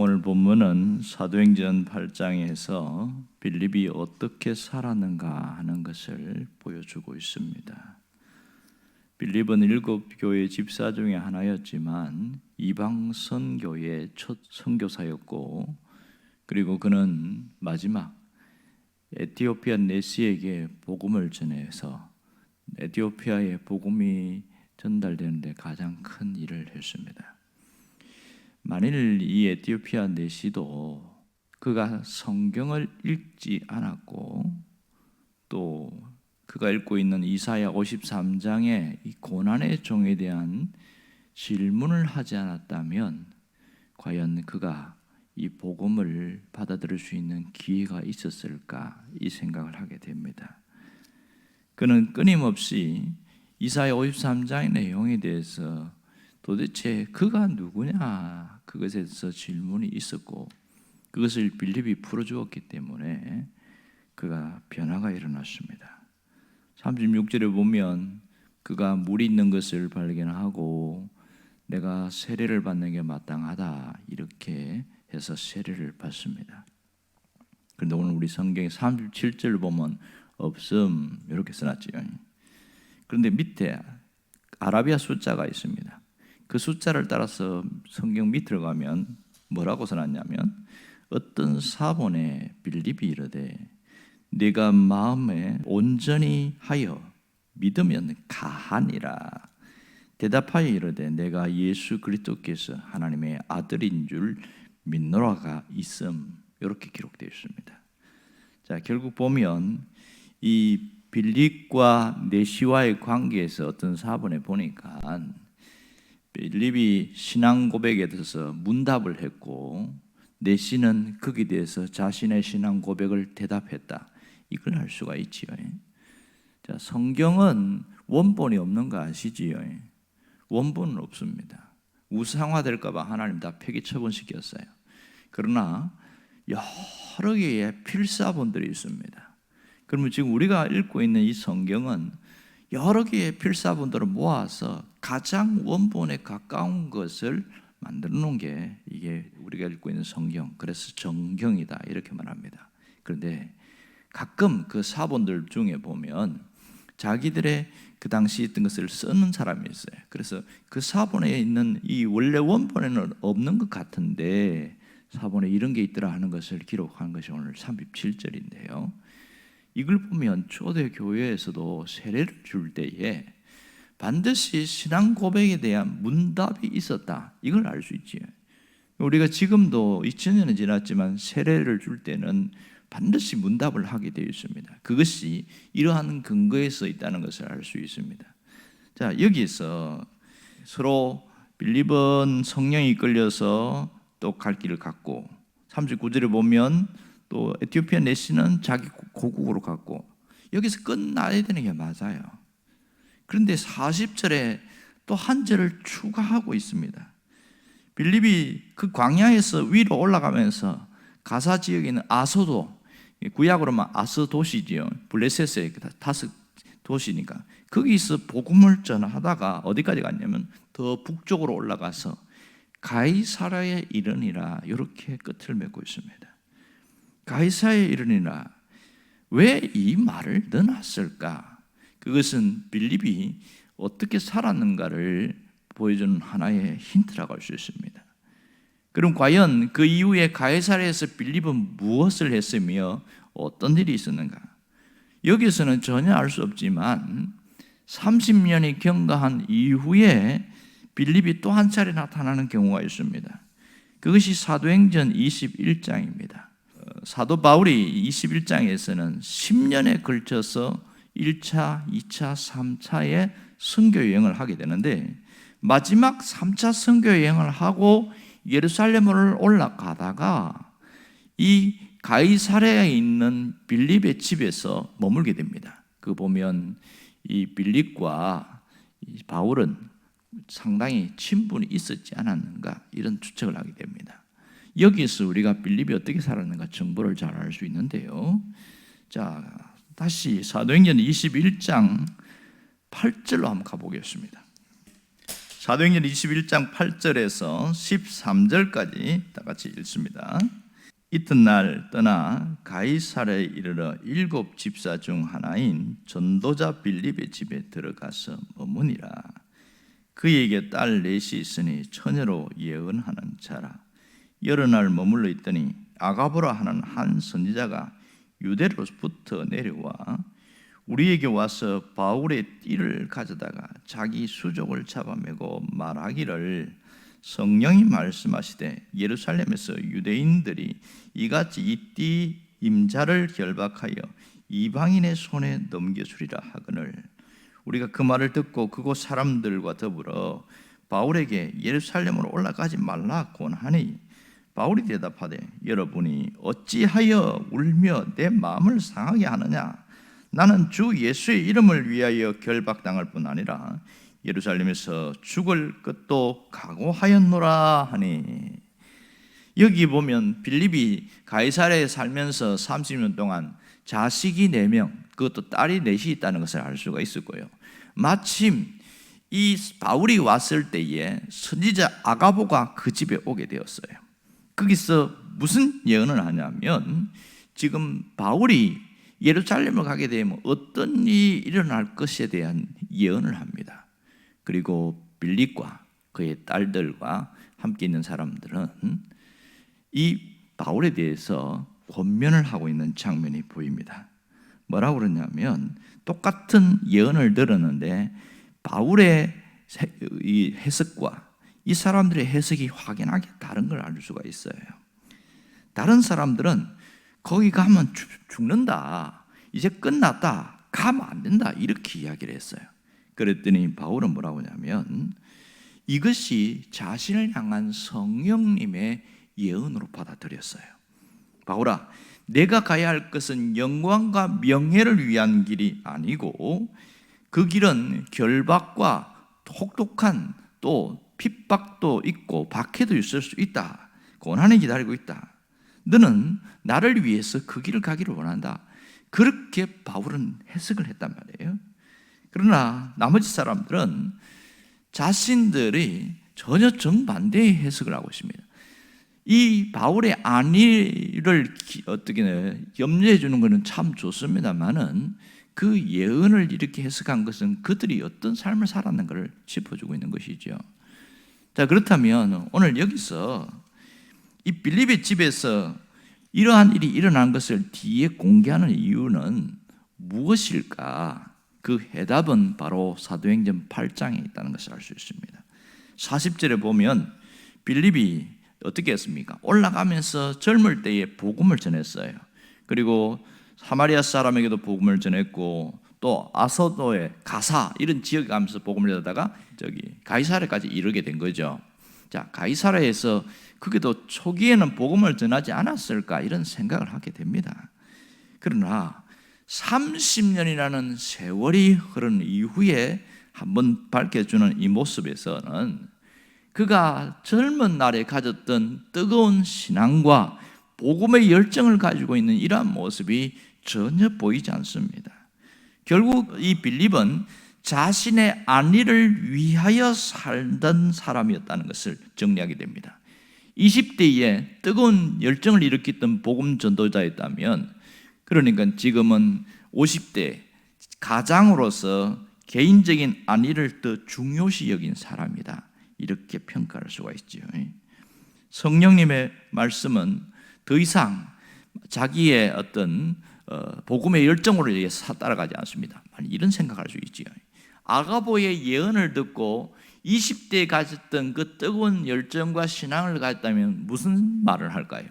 오늘 본문은 사도행전 8장에서 빌립이 어떻게 살았는가 하는 것을 보여주고 있습니다. 빌립은 일곱 교회 집사 중에 하나였지만 이방 선교의 첫 선교사였고 그리고 그는 마지막 에티오피아 네시에게 복음을 전해서 에티오피아에 복음이 전달되는데 가장 큰 일을 했습니다. 만일 이 에티오피아 내시도 그가 성경을 읽지 않았고 또 그가 읽고 있는 이사야 53장의 이 고난의 종에 대한 질문을 하지 않았다면 과연 그가 이 복음을 받아들일 수 있는 기회가 있었을까 이 생각을 하게 됩니다. 그는 끊임없이 이사야 53장의 내용에 대해서 도대체 그가 누구냐 그것에 대해서 질문이 있었고 그것을 빌립이 풀어주었기 때문에 그가 변화가 일어났습니다. 36절에 보면 그가 물이 있는 것을 발견하고 내가 세례를 받는 게 마땅하다 이렇게 해서 세례를 받습니다. 그런데 오늘 우리 성경에 37절 보면 없음 이렇게 써놨지요. 그런데 밑에 아라비아 숫자가 있습니다. 그 숫자를 따라서 성경 밑으로 가면 뭐라고 써놨냐면 어떤 사본에 빌립이 이르되 네가 마음에 온전히 하여 믿으면 가하니라 대답하여 이르되 내가 예수 그리스도께서 하나님의 아들인 줄 믿노라가 있음 이렇게 기록되어 있습니다. 자 결국 보면 이 빌립과 네시와의 관계에서 어떤 사본에 보니까 빌립이 신앙 고백에 대해서 문답을 했고 네시는 거기에 대해서 자신의 신앙 고백을 대답했다. 이걸 알 수가 있지요. 자, 성경은 원본이 없는 거 아시지요? 원본은 없습니다. 우상화될까봐 하나님 다 폐기 처분시켰어요. 그러나 여러 개의 필사본들이 있습니다. 그러면 지금 우리가 읽고 있는 이 성경은 여러 개의 필사본들을 모아서 가장 원본에 가까운 것을 만들어 놓은 게 이게 우리가 읽고 있는 성경. 그래서 정경이다 이렇게 말합니다. 그런데 가끔 그 사본들 중에 보면 자기들의 그 당시 있던 것을 쓰는 사람이 있어요. 그래서 그 사본에 있는 이 원래 원본에는 없는 것 같은데 사본에 이런 게 있더라 하는 것을 기록한 것이 오늘 37절인데요. 이걸 보면 초대 교회에서도 세례를 줄 때에 반드시 신앙 고백에 대한 문답이 있었다. 이걸 알 수 있지요. 우리가 지금도 2000년이 지났지만 세례를 줄 때는 반드시 문답을 하게 되어 있습니다. 그것이 이러한 근거에 써 있다는 것을 알 수 있습니다. 자, 여기서 서로 빌립은 성령이 끌려서 또 갈 길을 갔고 39절에 보면 또 에티오피아 내시는 자기 고국으로 갔고 여기서 끝나야 되는 게 맞아요. 그런데 40절에 또 한 절을 추가하고 있습니다. 빌립이 그 광야에서 위로 올라가면서 가사 지역에 있는 아소도 구약으로만 아스 도시지요. 블레셋의 그 다섯 도시니까 거기서 복음을 전하다가 어디까지 갔냐면 더 북쪽으로 올라가서 가이사라에 이르니라 이렇게 끝을 맺고 있습니다. 가이사에 이르니라 왜 이 말을 넣어놨을까? 그것은 빌립이 어떻게 살았는가를 보여주는 하나의 힌트라고 할 수 있습니다. 그럼 과연 그 이후에 가이사라에서 빌립은 무엇을 했으며 어떤 일이 있었는가? 여기서는 전혀 알 수 없지만 30년이 경과한 이후에 빌립이 또 한 차례 나타나는 경우가 있습니다. 그것이 사도행전 21장입니다. 사도 바울이 21장에서는 10년에 걸쳐서 1차, 2차, 3차의 선교 여행을 하게 되는데 마지막 3차 선교 여행을 하고 예루살렘을 올라가다가 이 가이사레에 있는 빌립의 집에서 머물게 됩니다. 그 보면 이 빌립과 이 바울은 상당히 친분이 있었지 않았는가 이런 추측을 하게 됩니다. 여기서 우리가 빌립이 어떻게 살았는가 정보를 잘 알 수 있는데요. 자, 다시 사도행전 21장 8절로 한번 가보겠습니다. 사도행전 21장 8절에서 13절까지 다 같이 읽습니다. 이튿날 떠나 가이사르에 이르러 일곱 집사 중 하나인 전도자 빌립의 집에 들어가서 머무니라. 그에게 딸 넷이 있으니 처녀로 예언하는 자라. 여러 날 머물러 있더니 아가보라 하는 한 선지자가 유대로부터 내려와 우리에게 와서 바울의 띠를 가져다가 자기 수족을 잡아매고 말하기를 성령이 말씀하시되 예루살렘에서 유대인들이 이같이 이 띠 임자를 결박하여 이방인의 손에 넘겨주리라 하거늘. 우리가 그 말을 듣고 그곳 사람들과 더불어 바울에게 예루살렘으로 올라가지 말라 권하니 바울이 대답하되 여러분이 어찌하여 울며 내 마음을 상하게 하느냐? 나는 주 예수의 이름을 위하여 결박당할 뿐 아니라 예루살렘에서 죽을 것도 각오하였노라 하니. 여기 보면 빌립이 가이사랴에 살면서 30년 동안 자식이 4명 그것도 딸이 넷이 있다는 것을 알 수가 거예요. 마침 이 바울이 왔을 때에 선지자 아가보가 그 집에 오게 되었어요 거기서 무슨 예언을 하냐면 지금 바울이 예루살렘을 가게 되면 어떤 일이 일어날 것에 대한 예언을 합니다. 그리고 빌립과 그의 딸들과 함께 있는 사람들은 이 바울에 대해서 권면을 하고 있는 장면이 보입니다. 뭐라고 그러냐면 똑같은 예언을 들었는데 바울의 이 해석과 이 사람들의 해석이 확연하게 다른 걸 알 수가 있어요. 다른 사람들은 거기 가면 죽는다. 이제 끝났다. 가면 안 된다. 이렇게 이야기를 했어요. 그랬더니 바울은 뭐라고 하냐면 이것이 자신을 향한 성령님의 예언으로 받아들였어요. 바울아, 내가 가야 할 것은 영광과 명예를 위한 길이 아니고 그 길은 결박과 혹독한 또 핍박도 있고 박해도 있을 수 있다. 고난이 기다리고 있다. 너는 나를 위해서 그 길을 가기를 원한다. 그렇게 바울은 해석을 했단 말이에요. 그러나 나머지 사람들은 자신들이 전혀 정반대의 해석을 하고 있습니다. 이 바울의 안위를 어떻게 염려해 주는 것은 참 좋습니다만은 그 예언을 이렇게 해석한 것은 그들이 어떤 삶을 살았는가를 짚어주고 있는 것이죠. 자 그렇다면 오늘 여기서 이 빌립의 집에서 이러한 일이 일어난 것을 뒤에 공개하는 이유는 무엇일까? 그 해답은 바로 사도행전 8장에 있다는 것을 알 수 있습니다. 40절에 보면 빌립이 어떻게 했습니까? 올라가면서 젊을 때에 복음을 전했어요. 그리고 사마리아 사람에게도 복음을 전했고 또 아서도의 가사 이런 지역에 가면서 복음을 전하다가 저기 가이사랴까지 이르게 된 거죠. 자, 가이사랴에서 그게도 초기에는 복음을 전하지 않았을까 이런 생각을 하게 됩니다. 그러나 30년이라는 세월이 흐른 이후에 한번 밝혀주는 이 모습에서는 그가 젊은 날에 가졌던 뜨거운 신앙과 복음의 열정을 가지고 있는 이러한 모습이 전혀 보이지 않습니다. 결국 이 빌립은 자신의 안위를 위하여 살던 사람이었다는 것을 정리하게 됩니다. 20대에 뜨거운 열정을 일으켰던 복음 전도자였다면 그러니까 지금은 50대 가장으로서 개인적인 안위를 더 중요시 여긴 사람이다. 이렇게 평가할 수가 있죠. 성령님의 말씀은 더 이상 자기의 어떤 어, 복음의 열정으로 따라가지 않습니다. 이런 생각할 수 있지요. 아가보의 예언을 듣고 20대에 가졌던 그 뜨거운 열정과 신앙을 가졌다면 무슨 말을 할까요?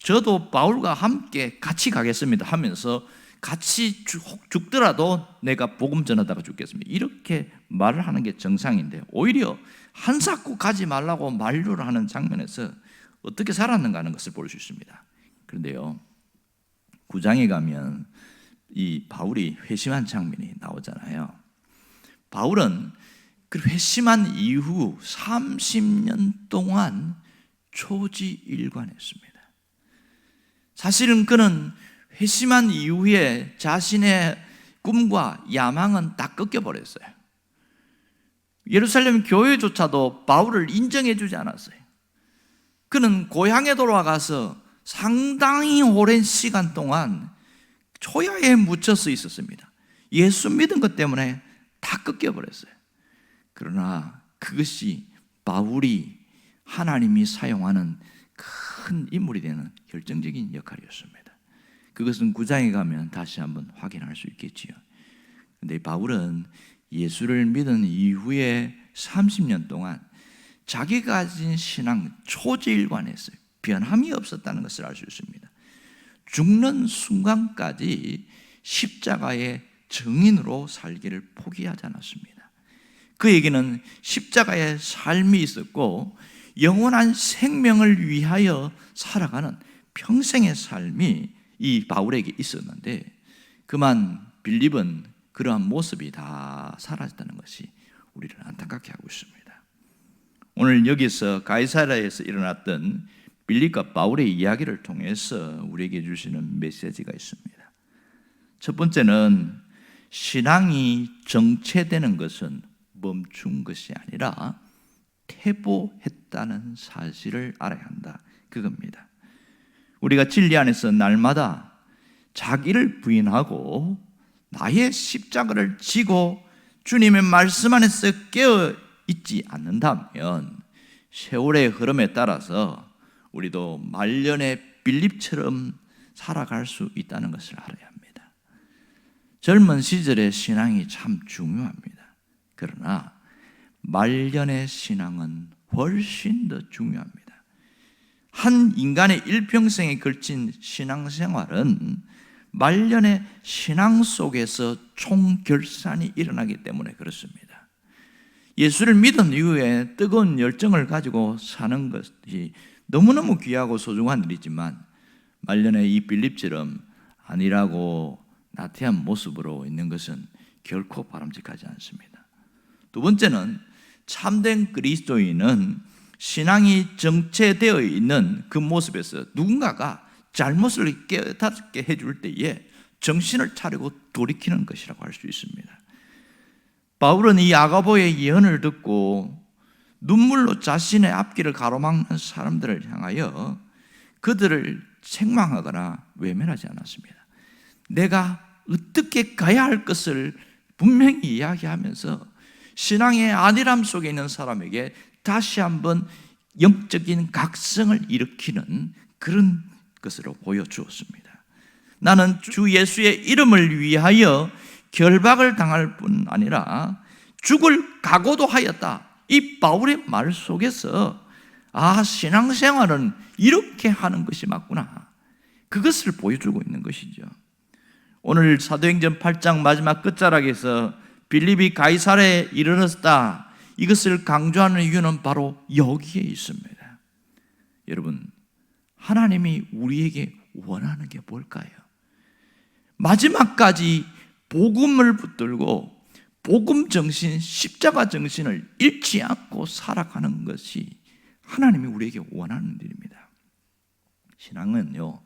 저도 바울과 함께 같이 가겠습니다 하면서 같이 죽더라도 내가 복음 전하다가 죽겠습니다. 이렇게 말을 하는 게 정상인데 오히려 한사코 가지 말라고 만류를 하는 장면에서 어떻게 살았는가 하는 것을 볼 수 있습니다. 그런데요. 구장에 가면 이 바울이 회심한 장면이 나오잖아요. 바울은 그 회심한 이후 30년 동안 초지일관했습니다. 사실은 그는 회심한 이후에 자신의 꿈과 야망은 다 꺾여버렸어요. 예루살렘 교회조차도 바울을 인정해 주지 않았어요. 그는 고향에 돌아가서 상당히 오랜 시간 동안 초야에 묻혀서 있었습니다. 예수 믿은 것 때문에 다 꺾여버렸어요. 그러나 그것이 바울이 하나님이 사용하는 큰 인물이 되는 결정적인 역할이었습니다. 그것은 구장에 가면 다시 한번 확인할 수 있겠지요. 근데 바울은 예수를 믿은 이후에 30년 동안 자기가 가진 신앙 초지일관했어요. 변함이 없었다는 것을 알 수 있습니다. 죽는 순간까지 십자가의 증인으로 살기를 포기하지 않았습니다. 그에게는 십자가의 삶이 있었고 영원한 생명을 위하여 살아가는 평생의 삶이 이 바울에게 있었는데 그만 빌립은 그러한 모습이 다 사라졌다는 것이 우리를 안타깝게 하고 있습니다. 오늘 여기서 가이사라에서 일어났던 빌립과 바울의 이야기를 통해서 우리에게 주시는 메시지가 있습니다. 첫 번째는 신앙이 정체되는 것은 멈춘 것이 아니라 퇴보했다는 사실을 알아야 한다. 그겁니다. 우리가 진리 안에서 날마다 자기를 부인하고 나의 십자가를 지고 주님의 말씀 안에서 깨어 있지 않는다면 세월의 흐름에 따라서 우리도 말년의 빌립처럼 살아갈 수 있다는 것을 알아야 합니다. 젊은 시절의 신앙이 참 중요합니다. 그러나 말년의 신앙은 훨씬 더 중요합니다. 한 인간의 일평생에 걸친 신앙생활은 말년의 신앙 속에서 총결산이 일어나기 때문에 그렇습니다. 예수를 믿은 이후에 뜨거운 열정을 가지고 사는 것이 너무너무 귀하고 소중한 일이지만 말년에 이 빌립처럼 아니라고 나태한 모습으로 있는 것은 결코 바람직하지 않습니다. 두 번째는 참된 그리스도인은 신앙이 정체되어 있는 그 모습에서 누군가가 잘못을 깨닫게 해줄 때에 정신을 차리고 돌이키는 것이라고 할 수 있습니다. 바울은 이 아가보의 예언을 듣고 눈물로 자신의 앞길을 가로막는 사람들을 향하여 그들을 책망하거나 외면하지 않았습니다. 내가 어떻게 가야 할 것을 분명히 이야기하면서 신앙의 안일함 속에 있는 사람에게 다시 한번 영적인 각성을 일으키는 그런 것으로 보여주었습니다. 나는 주 예수의 이름을 위하여 결박을 당할 뿐 아니라 죽을 각오도 하였다. 이 바울의 말 속에서 아, 신앙생활은 이렇게 하는 것이 맞구나. 그것을 보여주고 있는 것이죠. 오늘 사도행전 8장 마지막 끝자락에서 빌립이 가이사레에 이르렀다. 이것을 강조하는 이유는 바로 여기에 있습니다. 여러분, 하나님이 우리에게 원하는 게 뭘까요? 마지막까지 복음을 붙들고 복음 정신, 십자가 정신을 잃지 않고 살아가는 것이 하나님이 우리에게 원하는 일입니다. 신앙은요,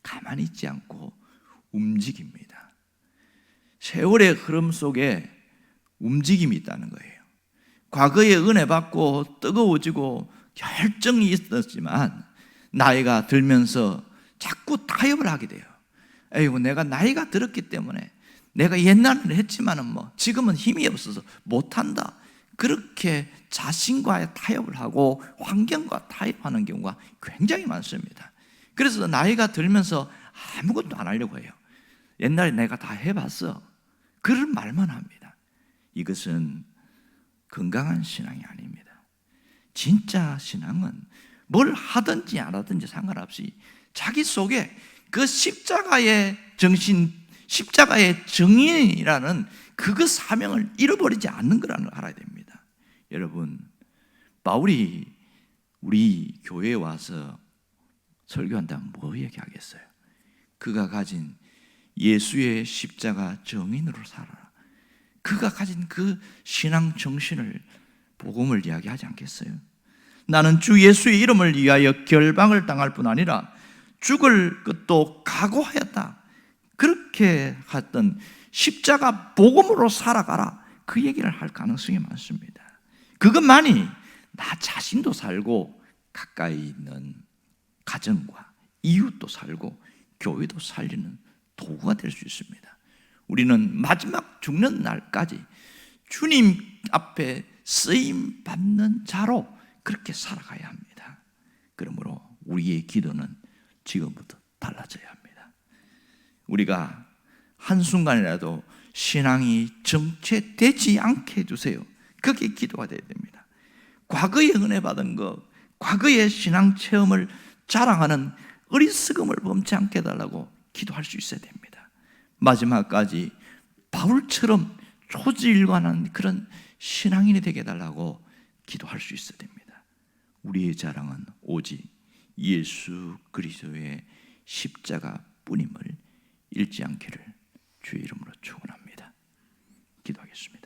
가만히 있지 않고 움직입니다. 세월의 흐름 속에 움직임이 있다는 거예요. 과거에 은혜 받고 뜨거워지고 결정이 있었지만 나이가 들면서 자꾸 타협을 하게 돼요. 에이고 내가 나이가 들었기 때문에 내가 옛날에는 했지만은 뭐 지금은 힘이 없어서 못한다. 그렇게 자신과의 타협을 하고 환경과 타협하는 경우가 굉장히 많습니다. 그래서 나이가 들면서 아무것도 안 하려고 해요. 옛날에 내가 다 해봤어. 그런 말만 합니다. 이것은 건강한 신앙이 아닙니다. 진짜 신앙은 뭘 하든지 안 하든지 상관없이 자기 속에 그 십자가의 정신, 십자가의 정인이라는 그것 사명을 잃어버리지 않는 거라는 걸 알아야 됩니다. 여러분, 바울이 우리 교회에 와서 설교한다면 뭐 얘기하겠어요? 그가 가진 예수의 십자가 정인으로 살아라. 그가 가진 그 신앙 정신을 복음을 이야기하지 않겠어요? 나는 주 예수의 이름을 위하여 결방을 당할 뿐 아니라 죽을 것도 각오하였다. 그렇게 했던 십자가 복음으로 살아가라. 그 얘기를 할 가능성이 많습니다. 그것만이 나 자신도 살고 가까이 있는 가정과 이웃도 살고 교회도 살리는 도구가 될 수 있습니다. 우리는 마지막 죽는 날까지 주님 앞에 쓰임 받는 자로 그렇게 살아가야 합니다. 그러므로 우리의 기도는 지금부터 합니다. 우리가 한순간이라도 신앙이 정체되지 않게 해주세요. 그게 기도가 되어야 됩니다. 과거에 은혜 받은 것, 과거의 신앙 체험을 자랑하는 어리석음을 범치 않게 해달라고 기도할 수 있어야 됩니다. 마지막까지 바울처럼 초지일관한 그런 신앙인이 되게 해달라고 기도할 수 있어야 됩니다. 우리의 자랑은 오직 예수 그리스도의 십자가 뿐임을 잃지 않기를 주의 이름으로 축원합니다. 기도하겠습니다.